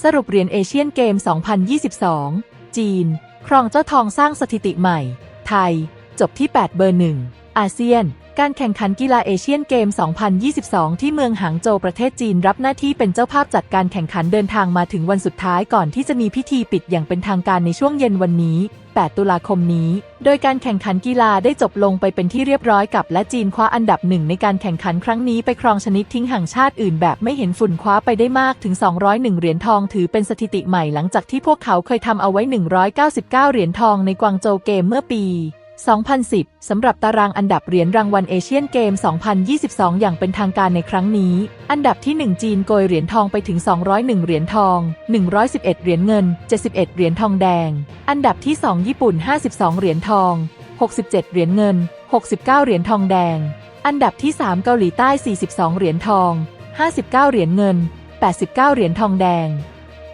สรุปเหรียญเอเชียนเกม 2022 จีน ครองเจ้าทองสร้างสถิติใหม่ ไทย จบที่ 8 เบอร์หนึ่ง อาเซียน การแข่งขันกีฬาเอเชียนเกม 2022 ที่เมืองหางโจวประเทศจีนรับหน้าที่เป็นเจ้าภาพจัดการแข่งขันเดินทางมาถึงวันสุดท้ายก่อนที่จะมีพิธีปิดอย่างเป็นทางการในช่วงเย็นวันนี้ 8 ตุลาคมนี้ โดยการแข่งขันกีฬาได้จบลงไปเป็นที่เรียบร้อยกับและจีนคว้าอันดับหนึ่งในการแข่งขันครั้งนี้ไปครองชนิดทิ้งห่างชาติอื่นแบบไม่เห็นฝุ่นคว้าไปได้มากถึง 201 เหรียญทองถือเป็นสถิติใหม่หลังจากที่พวกเขาเคยทำเอาไว้ 199 เหรียญทองในกวางโจวเกมเมื่อปี 2010 สำหรับตารางอันดับเหรียญรางวัลเอเชียนเกม 2022 อย่างเป็นทางการในครั้งนี้ อันดับที่ 1 จีนโกยเหรียญทองไปถึง 201 เหรียญทอง 111 เหรียญเงิน 71 เหรียญทองแดง อันดับที่ 2 ญี่ปุ่น 52 เหรียญทอง 67 เหรียญเงิน 69 เหรียญทองแดง อันดับที่ 3 เกาหลีใต้ 42 เหรียญทอง 59 เหรียญเงิน 89 เหรียญทองแดง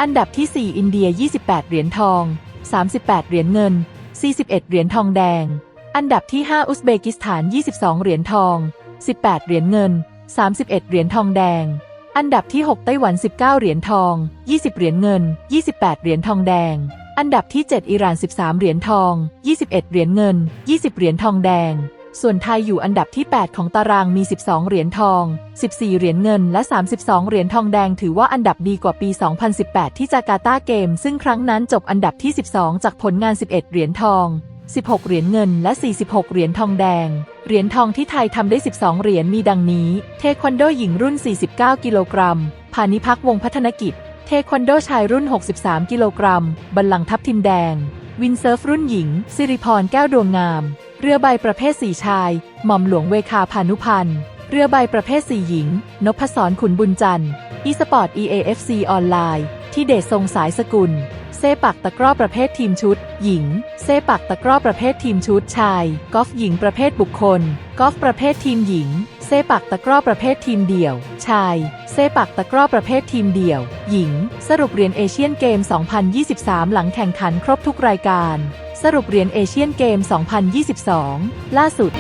อันดับที่ 4 อินเดีย 28 เหรียญทอง 38 เหรียญเงิน 41 เหรียญทองแดง อันดับที่ 5 อุซเบกิสถาน 22 เหรียญทอง 18 เหรียญเงิน 31 เหรียญทองแดง อันดับที่ 6 ไต้หวัน 19 เหรียญทอง 20 เหรียญเงิน 28 เหรียญทองแดง อันดับที่ 7 อิหร่าน 13 เหรียญทอง 21 เหรียญเงิน 20 เหรียญทองแดง ส่วนไทยอยู่อันดับที่ 8 ของตารางมี 12 เหรียญทอง 14 เหรียญเงิน และ 32 เหรียญทองแดงถือว่าอันดับดีกว่าปี 2018 ที่จาการ์ตาเกม ซึ่งครั้งนั้นจบอันดับที่ 12 จากผลงาน 11 เหรียญทอง 16 เหรียญเงิน และ 46 เหรียญทองแดง เหรียญทองที่ไทยทำได้ 12 เหรียญมีดังนี้ เทควันโดหญิงรุ่น 49 กิโลกรัม พานิพักวงพัฒนกิจ เทควันโดชายรุ่น 63 กิโลกรัม บัลลังก์ทับทิมแดง วินเซิร์ฟรุ่นหญิง สิริพร แก้วดวงงาม เรือใบประเภทสี่ชาย หม่อมหลวงเวคาพานุพันธ์ เรือใบประเภทสี่หญิง นพศรขุนบุญจันทร์อีสปอร์ต EAFC ออนไลน์ ที่เดชทรงสายสกุล เซปักตะกร้อประเภททีมชุด หญิง เซปักตะกร้อประเภททีมชุดชาย กอล์ฟหญิงประเภทบุคคล กอล์ฟประเภททีมหญิง เซปักตะกร้อประเภททีมเดี่ยว ชาย เซปักตะกร้อประเภททีมเดี่ยว หญิง สรุปเหรียญเอเชียนเกม 2023 หลังแข่งขันครบทุกรายการ สรุปเหรียญเอเชียนเกม 2022 ล่าสุด